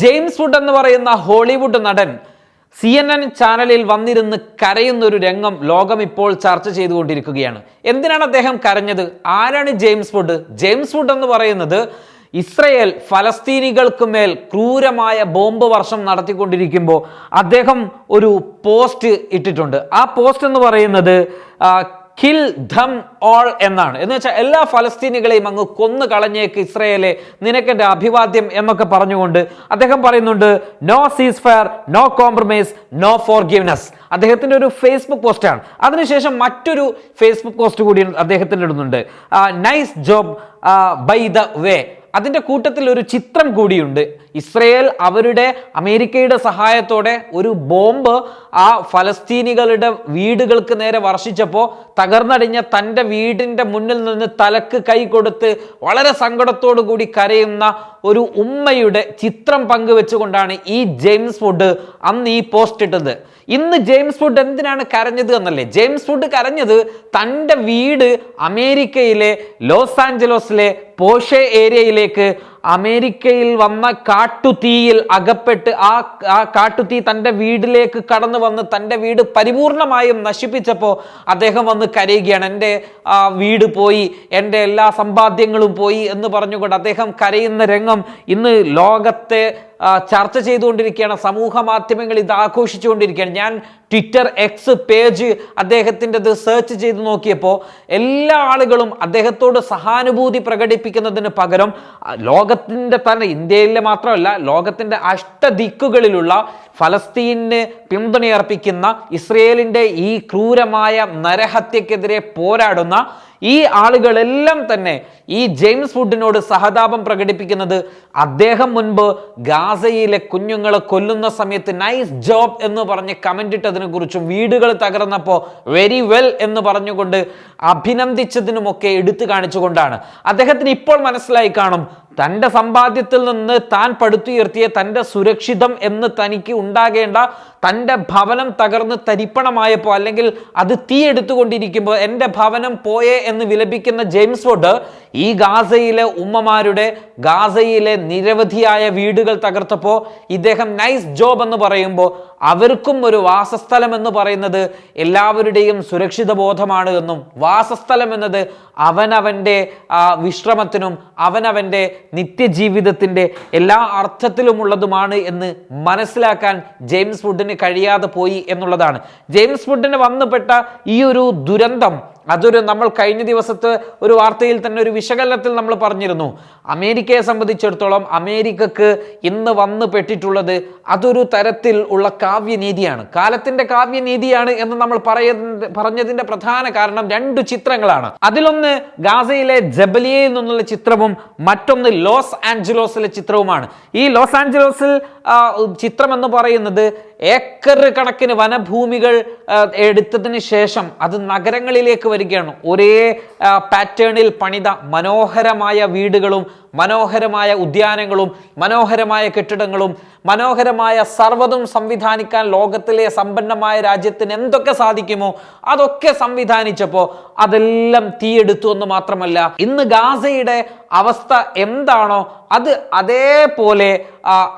James would എന്ന് പറയുന്ന Hollywood നടൻ സി എൻ എൻ ചാനലിൽ വന്നിരുന്ന് കരയുന്ന ഒരു രംഗം ലോകം ഇപ്പോൾ ചർച്ച ചെയ്തുകൊണ്ടിരിക്കുകയാണ്. എന്തിനാണ് അദ്ദേഹം കരഞ്ഞത്? ആരാണ് ജെയിംസ് വുഡ്? ജെയിംസ് വുഡ് എന്ന് പറയുന്നത് ഇസ്രയേൽ ഫലസ്തീനികൾക്ക് മേൽ ക്രൂരമായ ബോംബ് വർഷം നടത്തിക്കൊണ്ടിരിക്കുമ്പോൾ അദ്ദേഹം ഒരു പോസ്റ്റ് ഇട്ടിട്ടുണ്ട്. ആ പോസ്റ്റ് എന്ന് പറയുന്നത് കിൽ ധം ഓൾ എന്നാണ്. എന്ന് വെച്ചാൽ എല്ലാ ഫലസ്തീനികളെയും അങ്ങ് കൊന്നു കളഞ്ഞേക്ക് ഇസ്രയേലെ നിനക്കെന്റെ അഭിവാദ്യം എന്നൊക്കെ പറഞ്ഞുകൊണ്ട് അദ്ദേഹം പറയുന്നുണ്ട് no ceasefire no compromise no forgiveness അദ്ദേഹത്തിന്റെ ഒരു ഫേസ്ബുക്ക് പോസ്റ്റാണ് അതിനുശേഷം മറ്റൊരു ഫേസ്ബുക്ക് പോസ്റ്റ് കൂടി അദ്ദേഹത്തിന്റെ ഇടുന്നുണ്ട് nice job by the way അതിന്റെ കൂട്ടത്തിൽ ഒരു ചിത്രം കൂടിയുണ്ട്. ഇസ്രയേൽ അവരുടെ അമേരിക്കയുടെ സഹായത്തോടെ ഒരു ബോംബ് ആ ഫലസ്തീനികളുടെ വീടുകൾക്ക് നേരെ വർഷിച്ചപ്പോൾ തകർന്നടിഞ്ഞ തന്റെ വീടിന്റെ മുന്നിൽ നിന്ന് തലക്ക് കൈ കൊടുത്ത് വളരെ സങ്കടത്തോടു കൂടി കരയുന്ന ഒരു ഉമ്മയുടെ ചിത്രം പങ്കുവെച്ചുകൊണ്ടാണ് ഈ ജെയിംസ് ഫുഡ് അന്ന് ഈ പോസ്റ്റ് ഇട്ടത്. ഇന്ന് ജെയിംസ് ഫുഡ് എന്തിനാണ് കരഞ്ഞത് എന്നല്ലേ? ജെയിംസ് ഫുഡ് കരഞ്ഞത് തന്റെ വീട് അമേരിക്കയിലെ ലോസ് ആഞ്ചലോസിലെ പോഷെ ഏരിയയിലേക്ക് അമേരിക്കയിൽ വന്ന കാട്ടുതീയിൽ അകപ്പെട്ട് ആ ആ കാട്ടുതീ തന്റെ വീട്ടിലേക്ക് കടന്നു വന്ന് തന്റെ വീട് പരിപൂർണമായും നശിപ്പിച്ചപ്പോൾ അദ്ദേഹം വന്ന് കരയുകയാണ്. എന്റെ വീട് പോയി എന്റെ എല്ലാ സമ്പാദ്യങ്ങളും പോയി എന്ന് പറഞ്ഞുകൊണ്ട് അദ്ദേഹം കരയുന്ന രംഗം ഇന്ന് ലോകത്തെ ചർച്ച ചെയ്തുകൊണ്ടിരിക്കുകയാണ്. സമൂഹ മാധ്യമങ്ങൾ ഇത് ആഘോഷിച്ചുകൊണ്ടിരിക്കുകയാണ്. ഞാൻ ട്വിറ്റർ എക്സ് പേജ് അദ്ദേഹത്തിന്റെത് സെർച്ച് ചെയ്ത് നോക്കിയപ്പോൾ എല്ലാ ആളുകളും അദ്ദേഹത്തോട് സഹാനുഭൂതി പ്രകടിപ്പിക്കുന്നതിന് പകരം ലോകത്തിന്റെ തന്നെ ഇന്ത്യയിലെ മാത്രമല്ല ലോകത്തിന്റെ അഷ്ടദിക്കുകളിലുള്ള ഫലസ്തീന് പിന്തുണയർപ്പിക്കുന്ന ഇസ്രയേലിന്റെ ഈ ക്രൂരമായ നരഹത്യക്കെതിരെ പോരാടുന്ന ഈ ആളുകളെല്ലാം തന്നെ ഈ ജെയിംസ് ഫുഡിനോട് സഹതാപം പ്രകടിപ്പിക്കുന്നത് അദ്ദേഹം മുൻപ് ഗാസയിലെ കുഞ്ഞുങ്ങളെ കൊല്ലുന്ന സമയത്ത് നൈസ് ജോബ് എന്ന് പറഞ്ഞ് കമന്റ് ഇട്ടതിനെ കുറിച്ചും വീടുകൾ തകർന്നപ്പോൾ വെരി വെൽ എന്ന് പറഞ്ഞുകൊണ്ട് അഭിനന്ദിച്ചതിനുമൊക്കെ എടുത്തു കാണിച്ചുകൊണ്ടാണ്. അദ്ദേഹത്തിന് ഇപ്പോൾ മനസ്സിലായി കാണും തന്റെ സമ്പാദ്യത്തിൽ നിന്ന് താൻ പടുത്തുയർത്തിയ തന്റെ സുരക്ഷിതം എന്ന് തനിക്ക് ഉണ്ടാകേണ്ട തന്റെ ഭവനം തകർന്ന് തരിപ്പണമായപ്പോൾ അല്ലെങ്കിൽ അത് തീയെടുത്തുകൊണ്ടിരിക്കുമ്പോൾ എന്റെ ഭവനം പോയേ എന്ന് വിലപിക്കുന്ന ജെയിംസ് വോഡ് ഈ ഗാസയിലെ ഉമ്മമാരുടെ ഗാസയിലെ നിരവധിയായ വീടുകൾ തകർത്തപ്പോൾ ഇദ്ദേഹം നൈസ് ജോബ് എന്ന് പറയുമ്പോൾ അവർക്കും ഒരു വാസസ്ഥലം എന്ന് പറയുന്നത് എല്ലാവരുടെയും സുരക്ഷിത ബോധമാണ് എന്നും വാസസ്ഥലം എന്നത് അവനവന്റെ വിശ്രമത്തിനും അവനവന്റെ നിത്യജീവിതത്തിന്റെ എല്ലാ അർത്ഥത്തിലുമുള്ളതുമാണ് എന്ന് മനസ്സിലാക്കാൻ ജെയിംസ് വുഡിന് കഴിയാതെ പോയി എന്നുള്ളതാണ്. ജെയിംസ് വുഡിന് വന്നുപെട്ട ഈ ഒരു ദുരന്തം അതൊരു നമ്മൾ കഴിഞ്ഞ ദിവസത്ത് ഒരു വാർത്തയിൽ തന്നെ ഒരു വിശകലനത്തിൽ നമ്മൾ പറഞ്ഞിരുന്നു. അമേരിക്കയെ സംബന്ധിച്ചിടത്തോളം അമേരിക്കക്ക് ഇന്ന് വന്നു പെട്ടിട്ടുള്ളത് അതൊരു തരത്തിൽ ഉള്ള കാവ്യനീതിയാണ്. കാലത്തിന്റെ കാവ്യനീതിയാണ് എന്ന് നമ്മൾ പറയുന്ന പറഞ്ഞതിന്റെ പ്രധാന കാരണം രണ്ട് ചിത്രങ്ങളാണ്. അതിലൊന്ന് ഗാസയിലെ ജബലിയയിൽ നിന്നുള്ള ചിത്രവും മറ്റൊന്ന് ലോസ് ആഞ്ചലോസിലെ ചിത്രവുമാണ്. ഈ ലോസ് ആഞ്ചലോസിൽ ചിത്രം എന്ന് പറയുന്നത് ഏക്കർ കണക്കിന് വനഭൂമികൾ എടുത്തതിന് ശേഷം അത് നഗരങ്ങളിലേക്ക് വരികയാണ്. ഒരേ പാറ്റേണിൽ പണിത മനോഹരമായ വീടുകളും മനോഹരമായ ഉദ്യാനങ്ങളും മനോഹരമായ കെട്ടിടങ്ങളും മനോഹരമായ സർവതും സംവിധാനിക്കാൻ ലോകത്തിലെ സമ്പന്നമായ രാജ്യത്തിന് എന്തൊക്കെ സാധിക്കുമോ അതൊക്കെ സംവിധാനിച്ചപ്പോൾ അതെല്ലാം തീയെടുത്തു എന്ന് മാത്രമല്ല ഇന്ന് ഗാസയുടെ അവസ്ഥ എന്താണോ അത് അതേപോലെ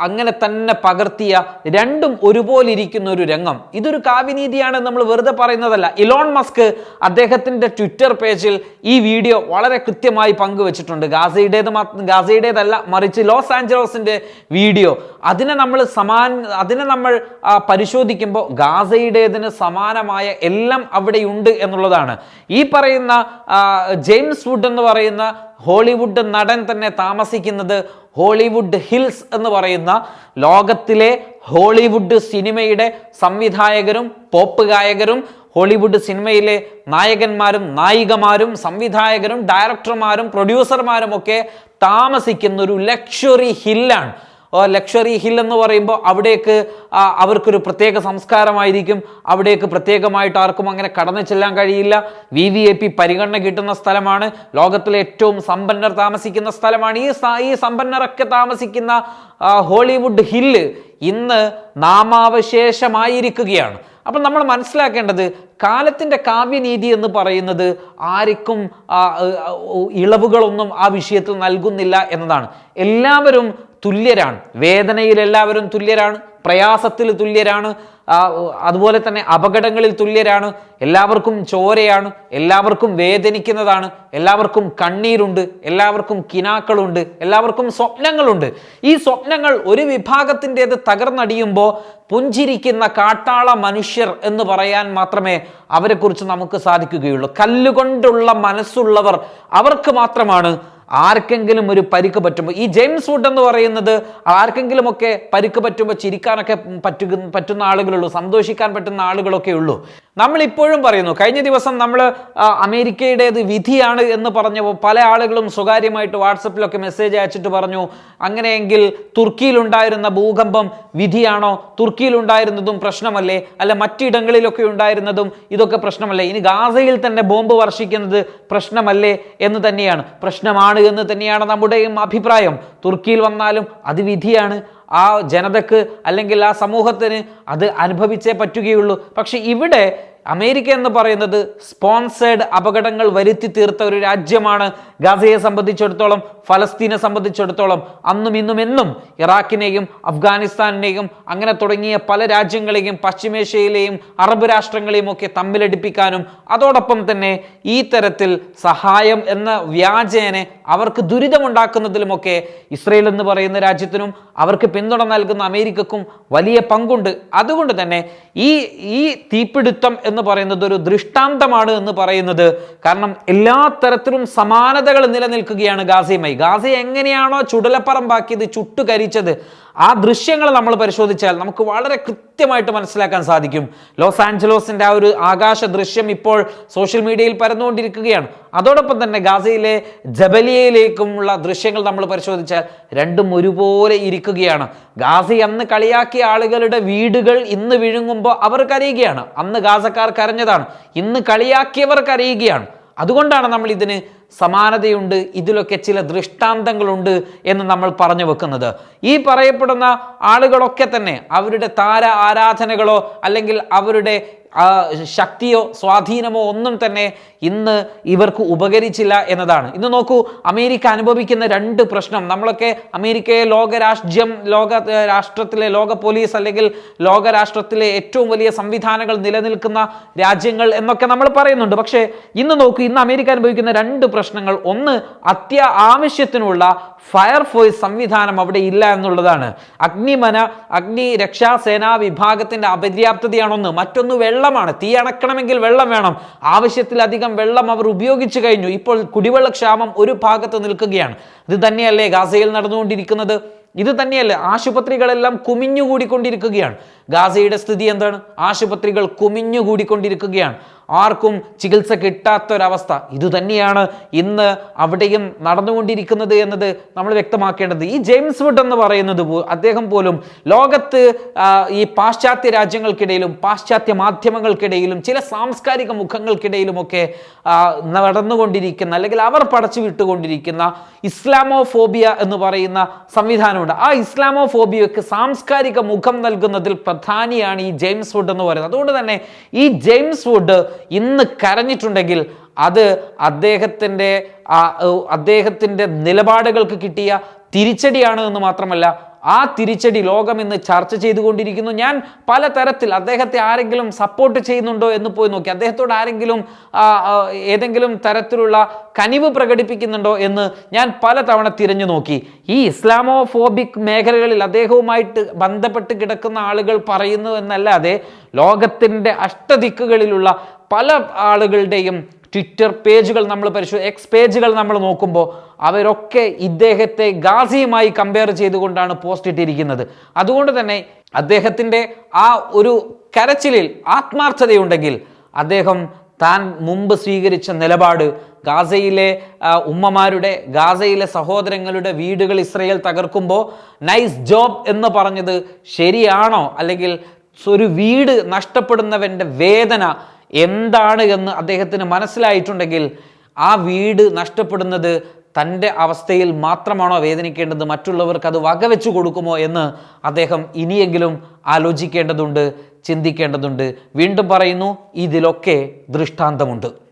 അങ്ങനെ തന്നെ പകർത്തിയ രണ്ടും ഒരുപോലെ ഇരിക്കുന്ന ഒരു രംഗം. ഇതൊരു കാവ്യനീതിയാണ് നമ്മൾ വെറുതെ പറയുന്നതല്ല. ഇലോൺ മസ്ക് അദ്ദേഹത്തിന്റെ ട്വിറ്റർ പേജിൽ ഈ വീഡിയോ വളരെ കൃത്യമായി പങ്കുവച്ചിട്ടുണ്ട്. ഗാസയുടേത് ഗാസയുടേതല്ല മറിച്ച് ലോസ് ആഞ്ചലോസിന്റെ വീഡിയോ. അതിനെ നമ്മൾ സമാൻ അതിനെ നമ്മൾ പരിശോധിക്കുമ്പോൾ ഗാസയുടേതിന് സമാനമായ എല്ലാം അവിടെയുണ്ട് എന്നുള്ളതാണ്. ഈ പറയുന്ന ജെയിംസ് വുഡ് എന്ന് പറയുന്ന ഹോളിവുഡ് നടൻ തന്നെ താമസിക്കുന്നത് ഹോളിവുഡ് ഹിൽസ് എന്ന് പറയുന്ന ലോകത്തിലെ ഹോളിവുഡ് സിനിമയുടെ സംവിധായകരും പോപ്പ് ഗായകരും ഹോളിവുഡ് സിനിമയിലെ നായകന്മാരും നായികമാരും സംവിധായകരും ഡയറക്ടർമാരും പ്രൊഡ്യൂസർമാരും ഒക്കെ താമസിക്കുന്ന ഒരു ലക്ഷറി ഹില്ലാണ് ലക്ഷറി ഹിൽ എന്ന് പറയുമ്പോൾ അവിടേക്ക് അവർക്കൊരു പ്രത്യേക സംസ്കാരമായിരിക്കും. അവിടേക്ക് പ്രത്യേകമായിട്ട് ആർക്കും അങ്ങനെ കടന്നു ചെല്ലാൻ കഴിയില്ല. വി വി എ പി പരിഗണന കിട്ടുന്ന സ്ഥലമാണ്. ലോകത്തിലെ ഏറ്റവും സമ്പന്നർ താമസിക്കുന്ന സ്ഥലമാണ്. ഈ ഈ സമ്പന്നരൊക്കെ താമസിക്കുന്ന ഹോളിവുഡ് ഹില്ല് ഇന്ന് നാമാവശേഷമായിരിക്കുകയാണ്. അപ്പം നമ്മൾ മനസ്സിലാക്കേണ്ടത് കാലത്തിന്റെ കാവ്യനീതി എന്ന് പറയുന്നത് ആർക്കും ഇളവുകളൊന്നും ആ വിഷയത്തിൽ നൽകുന്നില്ല എന്നതാണ്. എല്ലാവരും തുല്യരാണ്. വേദനയിൽ എല്ലാവരും തുല്യരാണ് പ്രയാസത്തിൽ തുല്യരാണ് അതുപോലെ തന്നെ അപകടങ്ങളിൽ തുല്യരാണ് എല്ലാവർക്കും ചോരയാണ് എല്ലാവർക്കും വേദനിക്കുന്നതാണ് എല്ലാവർക്കും കണ്ണീരുണ്ട് എല്ലാവർക്കും കിനാക്കളുണ്ട് എല്ലാവർക്കും സ്വപ്നങ്ങളുണ്ട്. ഈ സ്വപ്നങ്ങൾ ഒരു വിഭാഗത്തിന്റേത് തകർന്നടിയുമ്പോൾ പുഞ്ചിരിക്കുന്ന കാട്ടാള മനുഷ്യർ എന്ന് പറയാൻ മാത്രമേ അവരെക്കുറിച്ച് നമുക്ക് സാധിക്കുകയുള്ളൂ. കല്ലുകൊണ്ടുള്ള മനസ്സുള്ളവർ അവർക്ക് മാത്രമാണ് ആർക്കെങ്കിലും ഒരു പരിക്ക് പറ്റുമ്പോൾ ഈ ജെയിംസ് വുഡ് എന്ന് പറയുന്നത് ആർക്കെങ്കിലുമൊക്കെ പരിക്ക് പറ്റുമ്പോൾ ചിരിക്കാനൊക്കെ പറ്റുക പറ്റുന്ന ആളുകളുള്ളൂ സന്തോഷിക്കാൻ പറ്റുന്ന ആളുകളൊക്കെ ഉള്ളൂ നമ്മൾ ഇപ്പോഴും പറയുന്നു കഴിഞ്ഞ ദിവസം നമ്മൾ അമേരിക്കയുടേത് വിധിയാണ് എന്ന് പറഞ്ഞപ്പോൾ പല ആളുകളും സ്വകാര്യമായിട്ട് വാട്സപ്പിലൊക്കെ മെസ്സേജ് അയച്ചിട്ട് പറഞ്ഞു അങ്ങനെയെങ്കിൽ തുർക്കിയിലുണ്ടായിരുന്ന ഭൂകമ്പം വിധിയാണോ? തുർക്കിയിലുണ്ടായിരുന്നതും പ്രശ്നമല്ലേ? അല്ല മറ്റിടങ്ങളിലൊക്കെ ഉണ്ടായിരുന്നതും ഇതൊക്കെ പ്രശ്നമല്ലേ? ഇനി ഗാസയിൽ തന്നെ ബോംബ് വർഷിക്കുന്നത് പ്രശ്നമല്ലേ എന്ന് തന്നെയാണ്. പ്രശ്നമാണ് എന്ന് തന്നെയാണ് നമ്മുടെയും അഭിപ്രായം. തുർക്കിയിൽ വന്നാലും അത് വിധിയാണ്. ആ ജനതക്ക് അല്ലെങ്കിൽ ആ സമൂഹത്തിന് അത് അനുഭവിച്ചേ പറ്റുകയുള്ളൂ. പക്ഷെ ഇവിടെ അമേരിക്ക എന്ന് പറയുന്നത് സ്പോൺസേഡ് അപകടങ്ങൾ വരുത്തി തീർത്ത ഒരു രാജ്യമാണ്. ഗാസയെ സംബന്ധിച്ചിടത്തോളം ഫലസ്തീനെ സംബന്ധിച്ചിടത്തോളം അന്നും ഇന്നും എന്നും ഇറാഖിനെയും അഫ്ഗാനിസ്ഥാനിനെയും അങ്ങനെ തുടങ്ങിയ പല രാജ്യങ്ങളെയും പശ്ചിമേഷ്യയിലെയും അറബ് രാഷ്ട്രങ്ങളെയും ഒക്കെ തമ്മിലടിപ്പിക്കാനും അതോടൊപ്പം തന്നെ ഈ തരത്തിൽ സഹായം എന്ന വ്യാജേനെ അവർക്ക് ദുരിതമുണ്ടാക്കുന്നതിലുമൊക്കെ ഇസ്രയേൽ എന്ന് പറയുന്ന രാജ്യത്തിനും അവർക്ക് പിന്തുണ നൽകുന്ന അമേരിക്കക്കും വലിയ പങ്കുണ്ട്. അതുകൊണ്ട് തന്നെ ഈ ഈ തീപിടുത്തം എന്ന് പറയുന്നത് ഒരു ദൃഷ്ടാന്തമാണ് എന്ന് പറയുന്നത്. കാരണം എല്ലാ തരത്തിലും സമാനതകൾ നിലനിൽക്കുകയാണ് ഗാസയുമായി. ഗാസ എങ്ങനെയാണോ ചുടലപ്പറമ്പാക്കിയത് ചുട്ടുകരിച്ചത് ആ ദൃശ്യങ്ങൾ നമ്മൾ പരിശോധിച്ചാൽ നമുക്ക് വളരെ കൃത്യമായിട്ട് മനസ്സിലാക്കാൻ സാധിക്കും. ലോസ് ആഞ്ചലോസിന്റെ ആ ഒരു ആകാശ ദൃശ്യം ഇപ്പോൾ സോഷ്യൽ മീഡിയയിൽ പരന്നുകൊണ്ടിരിക്കുകയാണ്. അതോടൊപ്പം തന്നെ ഗാസയിലെ ജബലിയയിലേക്കുമുള്ള ദൃശ്യങ്ങൾ നമ്മൾ പരിശോധിച്ചാൽ രണ്ടും ഒരുപോലെ ഇരിക്കുകയാണ്. ഗാസ അന്ന് കളിയാക്കിയ ആളുകളുടെ വീടുകൾ ഇന്ന് വിഴുങ്ങുമ്പോൾ അവർ കരയുകയാണ് അന്ന് ഗാസക്കാർ കരഞ്ഞതാണ്. ഇന്ന് കളിയാക്കിയവർ കരയുകയാണ് അതുകൊണ്ടാണ് നമ്മൾ ഇതിന് സമാനതയുണ്ട് ഇതിലൊക്കെ ചില ദൃഷ്ടാന്തങ്ങളുണ്ട് എന്ന് നമ്മൾ പറഞ്ഞു വെക്കുന്നത്. ഈ പറയപ്പെടുന്ന ആളുകളൊക്കെ തന്നെ അവരുടെ താര ആരാധനകളോ അല്ലെങ്കിൽ അവരുടെ ശക്തിയോ സ്വാധീനമോ ഒന്നും തന്നെ ഇന്ന് ഇവർക്ക് ഉപകരിച്ചില്ല എന്നതാണ്. ഇന്ന് നോക്കൂ അമേരിക്ക അനുഭവിക്കുന്ന രണ്ട് പ്രശ്നം. നമ്മളൊക്കെ അമേരിക്കയെ ലോകരാഷ്ട്രം ലോക രാഷ്ട്രത്തിലെ ലോക പോലീസ് അല്ലെങ്കിൽ ലോകരാഷ്ട്രത്തിലെ ഏറ്റവും വലിയ സംവിധാനങ്ങൾ നിലനിൽക്കുന്ന രാജ്യങ്ങൾ എന്നൊക്കെ നമ്മൾ പറയുന്നുണ്ട്. പക്ഷേ ഇന്ന് നോക്കൂ ഇന്ന് അമേരിക്ക അനുഭവിക്കുന്ന രണ്ട് പ്രശ്നങ്ങൾ. ഒന്ന് അത്യ ആവശ്യത്തിനുള്ള ഫയർഫോഴ്സ് സംവിധാനം അവിടെ ഇല്ല എന്നുള്ളതാണ്. അഗ്നിമന അഗ്നി രക്ഷാസേനാ വിഭാഗത്തിന്റെ അപര്യാപ്തതയാണൊന്ന്. മറ്റൊന്ന് വെള്ളമാണ്. തീ അണക്കണമെങ്കിൽ വെള്ളം വേണം. ആവശ്യത്തിലധികം വെള്ളം അവർ ഉപയോഗിച്ചു കഴിഞ്ഞു. ഇപ്പോൾ കുടിവെള്ളക്ഷാമം ഒരു ഭാഗത്ത് നിൽക്കുകയാണ്. ഇത് തന്നെയല്ലേ ഗാസയിൽ നടന്നുകൊണ്ടിരിക്കുന്നത്? ഇത് തന്നെയല്ലേ ആശുപത്രികളെല്ലാം കുമിഞ്ഞുകൂടിക്കൊണ്ടിരിക്കുകയാണ്. ഗാസയുടെ സ്ഥിതി എന്താണ്? ആശുപത്രികൾ കുമിഞ്ഞുകൂടിക്കൊണ്ടിരിക്കുകയാണ്. ആർക്കും ചികിത്സ കിട്ടാത്തൊരവസ്ഥ. ഇതുതന്നെയാണ് ഇന്ന് അവിടെയും നടന്നുകൊണ്ടിരിക്കുന്നത് എന്നത് നമ്മൾ വ്യക്തമാക്കേണ്ടത്. ഈ ജെയിംസ് വുഡ് എന്ന് പറയുന്നത് അദ്ദേഹം പോലും ലോകത്ത് ഈ പാശ്ചാത്യ രാജ്യങ്ങൾക്കിടയിലും പാശ്ചാത്യ മാധ്യമങ്ങൾക്കിടയിലും ചില സാംസ്കാരിക മുഖങ്ങൾക്കിടയിലുമൊക്കെ നടന്നുകൊണ്ടിരിക്കുന്ന അല്ലെങ്കിൽ അവർ പടച്ചു വിട്ടുകൊണ്ടിരിക്കുന്ന ഇസ്ലാമോഫോബിയ എന്ന് പറയുന്ന സംവിധാനമുണ്ട്. ആ ഇസ്ലാമോഫോബിയക്ക് സാംസ്കാരിക മുഖം നൽകുന്നതിൽ പ്രധാനിയാണ് ഈ ജെയിംസ് വുഡ് എന്ന് പറയുന്നത്. അതുകൊണ്ട് തന്നെ ഈ ജെയിംസ് വുഡ് ഇന്ന് കരഞ്ഞിട്ടുണ്ടെങ്കിൽ അത് അദ്ദേഹത്തിന്റെ അദ്ദേഹത്തിന്റെ നിലപാടുകൾക്ക് കിട്ടിയ തിരിച്ചടിയാണ് എന്ന് മാത്രമല്ല ആ തിരിച്ചടി ലോകം ഇന്ന് ചർച്ച ചെയ്തുകൊണ്ടിരിക്കുന്നു. ഞാൻ പലതരത്തിൽ അദ്ദേഹത്തെ ആരെങ്കിലും സപ്പോർട്ട് ചെയ്യുന്നുണ്ടോ എന്ന് പോയി നോക്കി. അദ്ദേഹത്തോട് ആരെങ്കിലും ഏതെങ്കിലും തരത്തിലുള്ള കനിവ് പ്രകടിപ്പിക്കുന്നുണ്ടോ എന്ന് ഞാൻ പലതവണ തിരഞ്ഞു നോക്കി. ഈ ഇസ്ലാമോ ഫോബിക് മേഖലകളിൽ അദ്ദേഹവുമായിട്ട് ബന്ധപ്പെട്ട് കിടക്കുന്ന ആളുകൾ പറയുന്നു എന്നല്ലാതെ ലോകത്തിന്റെ അഷ്ടദിക്കുകളിലുള്ള പല ആളുകളുടെയും ട്വിറ്റർ പേജുകൾ നമ്മൾ പരിശോ എക്സ് പേജുകൾ നമ്മൾ നോക്കുമ്പോൾ അവരൊക്കെ ഇദ്ദേഹത്തെ ഗാസിയുമായി കമ്പയർ ചെയ്തുകൊണ്ടാണ് പോസ്റ്റ് ഇട്ടിരിക്കുന്നത്. അതുകൊണ്ട് തന്നെ അദ്ദേഹത്തിന്റെ ആ ഒരു കരച്ചിലിൽ ആത്മാർത്ഥതയുണ്ടെങ്കിൽ അദ്ദേഹം താൻ മുമ്പ് സ്വീകരിച്ച നിലപാട് ഗാസയിലെ ഉമ്മമാരുടെ ഗാസയിലെ സഹോദരങ്ങളുടെ വീടുകൾ ഇസ്രയേൽ തകർക്കുമ്പോൾ നൈസ് ജോബ് എന്ന് പറഞ്ഞത് ശരിയാണോ? അല്ലെങ്കിൽ ഒരു വീട് നഷ്ടപ്പെടുന്നവന്റെ വേദന എന്താണ് എന്ന് അദ്ദേഹത്തിന് മനസ്സിലായിട്ടുണ്ടെങ്കിൽ ആ വീട് നഷ്ടപ്പെടുന്നത് തന്റെ അവസ്ഥയിൽ മാത്രമാണോ വേദനിക്കേണ്ടത്? മറ്റുള്ളവർക്ക് അത് വകവെച്ചു കൊടുക്കുമോ എന്ന് അദ്ദേഹം ഇനിയെങ്കിലും ആലോചിക്കേണ്ടതുണ്ട് ചിന്തിക്കേണ്ടതുണ്ട്. വീണ്ടും പറയുന്നു ഇതിലൊക്കെ ദൃഷ്ടാന്തമുണ്ട്.